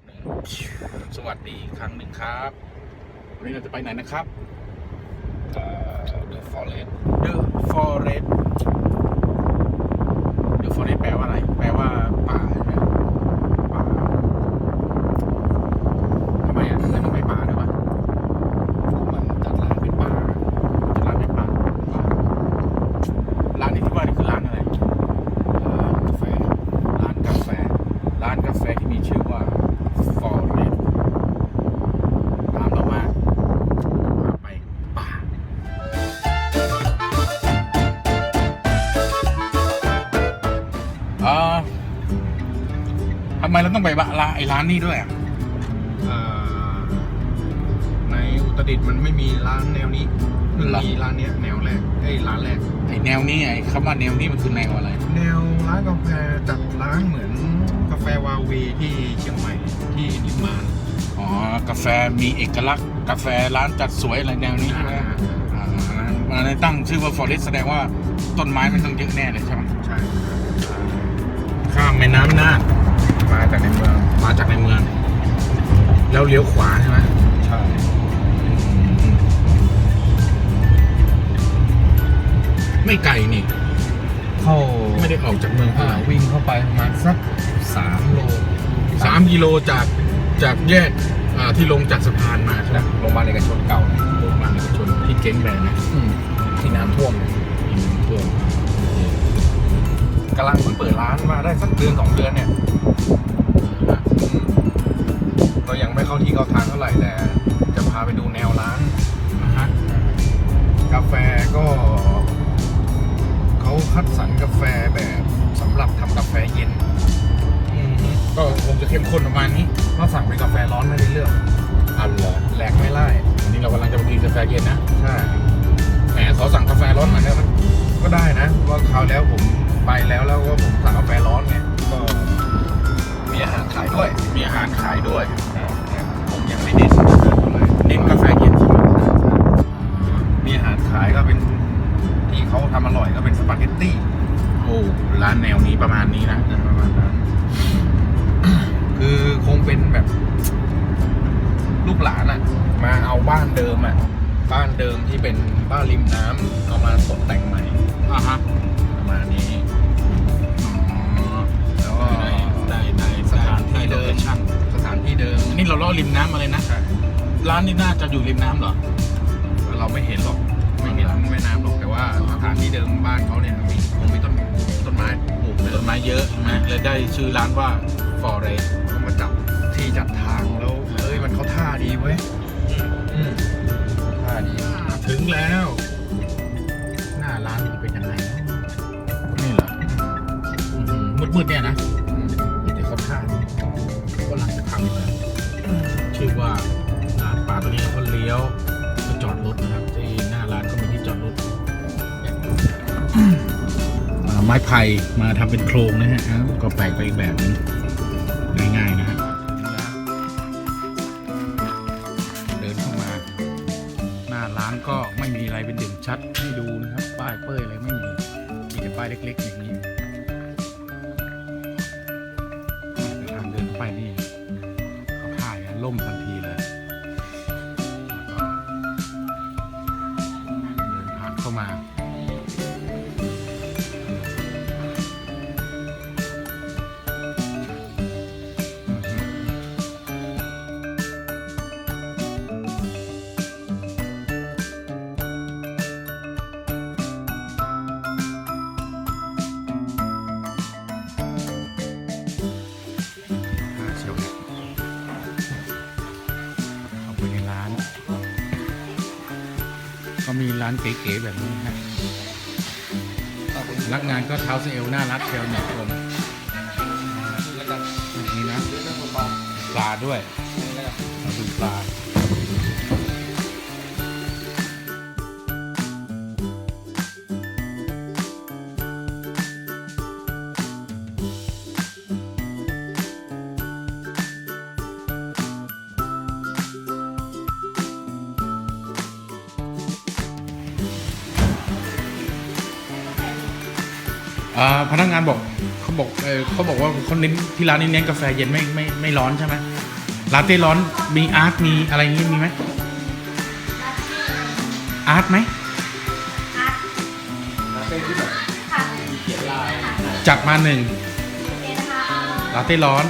อบหนึ่งสวัสดีอีกครั้งหนึ่งครับวันนี้เราจะไปไหนนะครับเอ่อ The Forest The Forest The Forest แปลว่าอะไรแปลว่า อ่อทำไมเราต้องไปบะร้านไอ้ร้านนี้ด้วยอะอ่าในอุตรดิตถ์มันไม่มีร้านแนวนี้เพิ่งเหรอมีร้านเนี้ยแนวแรกไอ้ยร้านแรก ไอ้แนวนี้ไอ้คำว่าแนวนี้มันคือแนวอะไร แนวร้านกาแฟจัดร้านเหมือนกาแฟวาวีที่เชียงใหม่ที่นิมมานอ๋อ กาแฟมีเอกลักษณ์ กาแฟร้านจัดสวยอะไรแนวนี้ใช่ไหมอ่าอันนั้นตั้งชื่อว่า Forest แสดงว่าต้นไม้มันต้องเยอะแน่เลยใช่ไหม ใช่ ข้ามแม่น้ำน่านมาจากในเมือง มาจากในเมือง แล้วเลี้ยวขวาใช่ไหมใช่ไม่ไกลนี่ เข้าไม่ได้ออกจากเมืองเท่าอ่าไหร่วิ่งเข้าไปประมาณสักสามโลสามกิโลจากจากแยกอ่าที่ลงจากสะพานมาใช่ไหมนะโรงพยาบาลเอกชนเก่าโรงพยาบาลเอกชนที่เจ๊งไปนะอืมที่น้ำท่วมเนี่ยอืมท่วม กำลังเพิ่งเปิดร้านมาได้สักเดือนสองเดือนเนี่ยก็ยังไม่เข้าที่เข้าทางเท่าไหร่แต่จะพาไปดูแนวร้านอ่าฮะกาแฟก็เขาคัดสรรกาแฟแบบสำหรับทำกาแฟเย็นอืมก็คงจะเข้มข้นประมาณนี้ก็สั่งเป็นกาแฟร้อนไม่ได้เลือกอันเหรอแหลกไม่ไล่วันนี้เรากำลังจะไปกินกาแฟเย็นนะใช่แหมขอสั่งกาแฟร้อนหน่อยได้ไหมก็ได้นะเพราะว่าคราวแล้วผม ไปแล้วแล้วก็ผมสั่งกาแฟร้อนไงก็มีอาหารขายด้วย มีอาหารขายด้วยผมยังไม่เน้นเลยเน้นกาแฟเย็นใช่มมีอาหารขายก็เป็นที่เขาทำอร่อยก็เป็นสปาเกตตี้โอ้ร้านแนวนี้ประมาณนี้นะประมาณนั้นคือคงเป็นแบบ ลูกหลานอะมาเอาบ้านเดิมอะบ้านเดิมที่เป็นบ้านริมน้ำเอามาตกแต่งใหม่อ่าฮะ มาณนี้อ๋อแล้วก็ได้ได้ได้สถานที่เดิมช่างสถานที่เดิมอันนี้เราล่อริมน้ำมาเลยนะใช่ร้านนี้น่าจะอยู่ริมน้ำเหรอ เราไม่เห็นหรอกไม่เห็นแม่น้ำหรอกแต่ว่าสถานที่เดิมบ้านเขาเนี่ยมีคงมีต้นต้นไม้ปลูกเดิต้มนไม้เยอะใช่ไหมเลยได้ชื่อร้านว่า Forest เขามาจับที่จัดทางแล้วเอ้ยมันเขาท่าดีเว้ยอืมท่าดีถึงแล้ว มืดมืดๆเนี่ยนะอืมเดี๋ยวเขาท่านี่เขากำลังจะทำเลยชื่อว่าร้านป่าตัวนี้เขาเลี้ยวไปจอดรถนะครับที่หน้าร้านก็มีที่จอดรถอ่าไม้ไผ่มาทำเป็นโครงนะฮะอ้าวก็แปลกไปอีกแบบนึงง่ายๆนะฮะเดินเข้ามา หน้าร้านก็ไม่มีอะไรเป็นเด่นชัดให้ดูนะครับ ป้ายเป้ยอะไรไม่มีมีแต่ป้ายเล็กๆอย่างนี้ ล่มทันทีเลย ก็มีร้านเก๋ๆแบบนี้นะฮะรักงานก็เท้าเซลน่ารักเชียวเนี่ยคนนี่นะปลาด้วยมาดูปลา พนักงานบอกเขาบอกเออเขาบอกว่าเขาเน้นที่ร้านนี้เน้นกาแฟเย็นไม่ไม่ไม่ร้อนใช่ไหมใลาเต้ร้อนมีอาร์ตมีอะไรงี้มีไหมอาร์ตไหมลาเต้ที่แบบมีเขียนลายจัดมาหนึ่งลาเต้ร้อน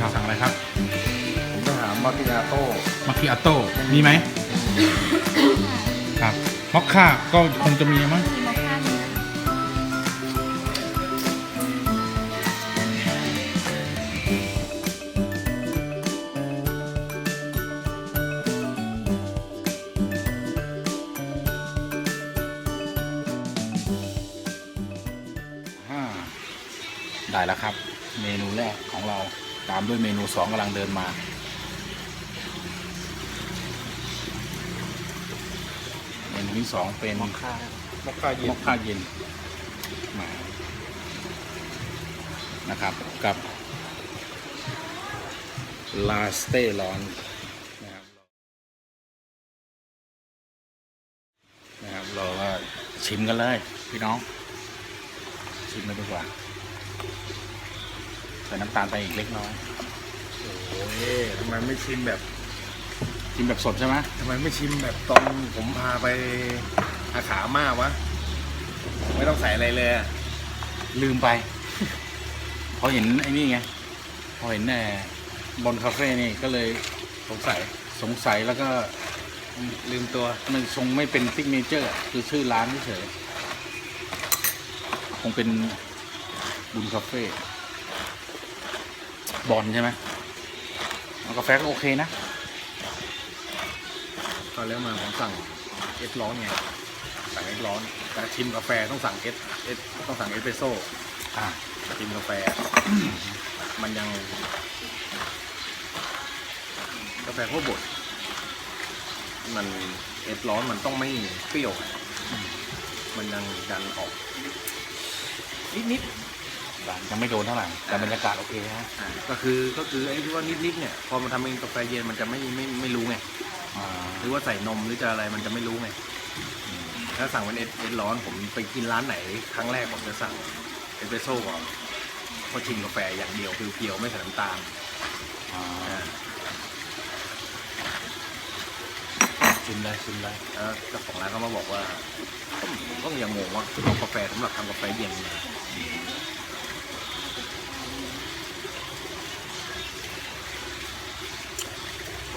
ครับสั่งอะไรครับผมจะหามาติอาโต้มัคคิอาโต้มีไหมครับมอคค่าก็คงจะมีมั้ง แล้วครับ เมนูแรกของเราตามด้วยเมนูสองกำลังเดินมา เมนูที่สองเป็นมอคค่ามอคค่าเย็นมอคค่าเย็นมานะครับกับลาสเต้ร้อนนะครับนะครับเราก็ชิมกันเลย พี่น้อง ชิมกันดีกว่า ใส่น้ำตาลไปอีกเล็กน้อยโอ้ยทำไมไม่ชิมแบบชิมแบบสดใช่ไหมทำไมไม่ชิมแบบตอนผมพาไปอาขามาวะ ไม่ต้องใส่อะไรเลยอะลืมไป พอเห็นไอ้นี่ไง พอเห็นแน่บนคาเฟ่นี่ก็เลยสงสัยสงสัยแล้วก็ลืมตัวมันทรงไม่เป็นซิกเนเจอร์ คือชื่อร้านเฉยๆคงเป็น บุญคาเฟ่บอลใช่ไหมเอากาแฟก็โอเคนะตอนแล้วมาผมสั่งเอสร้อนไงสั่งเอสร้อน แต่ชิมกาแฟต้องสั่งเอสเอสต้องสั่งเอสเปรสโซ่อ่าชิมกาแฟ มันยัง กาแฟพวกบดมันเอสร้อนมันต้องไม่เปรี้ยวอะมันยังดันออก นิดนิด ร้านยังไม่โดนเท่าไหร่แต่บรรยากาศโอเคฮะๆอ่าก็คือก็คือไอ้ที่ว่านิดนิดๆเนี่ยพอมันทำเป็นกาแฟเย็นมันจะไม่ไม่ไม่รู้ไงอ่าหรือว่าใส่นมหรือจะอะไรมันจะไม่รู้ไงถ้าสั่งเป็นเอสเอสร้อนผมไปกินร้านไหน ครั้งแรกผมจะสั่งเอสเปรสโซ่ก่อนเพอชิมกาแฟอย่างเดียวเพียวๆไม่ใส่น้ำตาลอ่าอ่าชิมเลยชิมเลยแล้วเจ้าของร้านเขามาบอกว่าก็ยังงงว่าเอากาแฟสำหรับทำกาแฟเย็นมา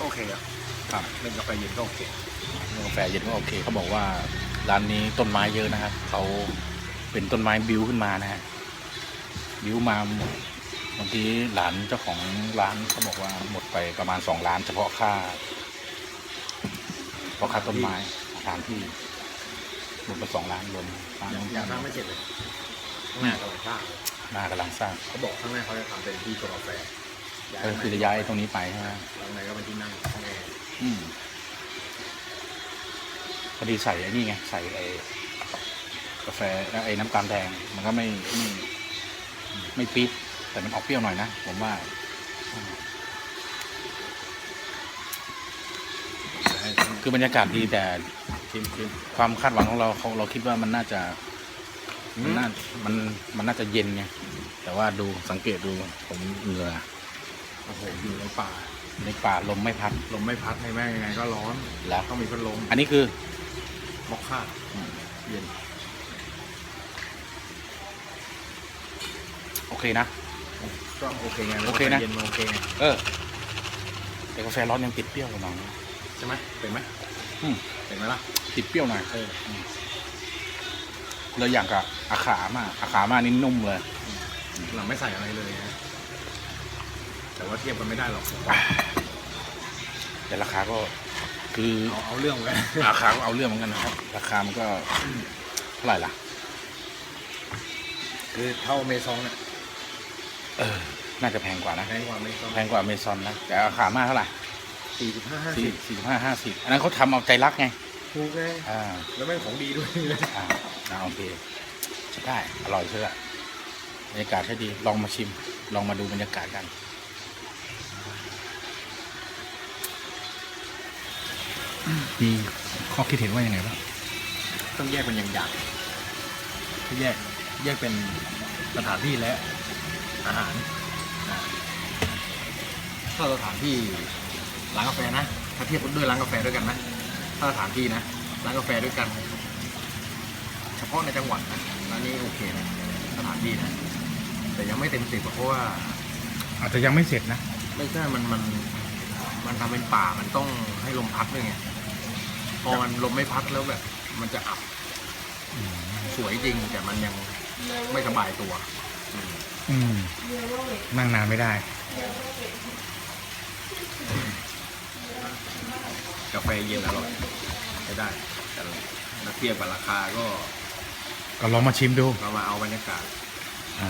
ก็โอเคอะครับเป็นกาแฟเย็นก็โอเคเรื่องกาแฟเย็นก็โอเคเขาบอกว่าร้านนี้ต้นไม้เยอะนะครับเขาเป็นต้นไม้บิวขึ้นมานะฮะบิวมาหมดบางทีหลานเจ้าของร้านเขาบอกว่าหมดไปประมาณสองล้าน เฉพาะค่าเฉพาะค่าต้นไม้สถานที่หมดไปสองล้านรวมค่ายังน้ำยังสร้างไม่เสร็จเลยข้างหน้ากำลังสร้างหน้ากำลังสร้างเขาบอกข้างหน้าเขาจะทำเป็นที่ชงกาแฟก็คือจะย้ายตรงนี้ไปใช่ไหมข้างในก็เป็นที่ พอดีใส่ไอ้นี่ไง ใส่ไอ้กาแฟไอ้น้ำตาลแดง มันก็ไม่ไม่ไม่ปี๊ดแต่มันออกเปรี้ยวหน่อยนะ ผมว่าคือบรรยากาศดีแต่ความคาดหวังของเราเขาเราคิดว่ามันน่าจะมันน่ามันมันน่าจะเย็นไงแต่ว่าดูสังเกตดูผมเหงื่อโอ้โหอยู่ในป่า ในป่าลมไม่พัด ลมไม่พัดให้แม่งยังไงก็ร้อนแล้ว ต้องมีพัดลมอันนี้คือมอคค่าเย็นโอเคนะ ก็โอเคไงโอเคนะ เย็นมันโอเคไงเออ แต่กาแฟร้อนยังติดเปรี้ยวกว่าน้องใช่ไหมเป็นไหมอืม เป็นไหมล่ะติดเปรี้ยวหน่อยเออเลยอย่างกับอาขามาอาขามานี่นุ่มเลยหลังไม่ใส่อะไรเลยนะ แต่ว่าเทียบกันไม่ได้หรอกแต่ราคาก็คือเอาเอาเรื่องเลยราคาก็เอาเรื่องเหมือนกันนะครับ ราคามันก็เท่าไหร่ล่ะ คือเท่าเมซองเนี่ยเออ น่าจะแพงกว่านะ แพงกว่าเมซองแพงกว่าอเมซอนนะแต่ราคามาเท่าไหร่สี่สิบห้าห้าสี่สิบสี่สิบห้าห้าสิบอันนั้นเขาทำเอาใจรักไงถูกไงอ่าแล้วแม่งของดีด้วยอ่าอ่าโอเคใช้ได้ อร่อยเชื่อบรรยากาศใช่ดี ลองมาชิม ลองมาดูบรรยากาศกัน มีข้อคิดเห็นว่ายังไงบ้างต้องแยกเป็นอย่างๆที่แยกแยกเป็นสถานที่และอาหารอ่าถ้าสถานที่ร้านกาแฟนะถ้าเทียบด้วยร้านกาแฟด้วยกันนะถ้าสถานที่นะร้านกาแฟด้วยกัน เฉพาะในจังหวัดนะร้านนี้โอเคนะสถานที่นะแต่ยังไม่เต็มสิบอะเพราะว่า อาจจะยังไม่เสร็จนะ ไม่ใช่มันมัน มันทำเป็นป่า มันต้องให้ลมพัดด้วยไง พอมันลมไม่พัดแล้วแบบ มันจะอับสวยจริง แต่มันยังไม่สบายตัวอืมอืมนั่งนานไม่ได้กาแฟเย็นอร่อยใช้ได้แต่ถ้าเทียบกับราคาก็ ก็ลองมาชิมดูเรามาเอาบรรยากาศอ่า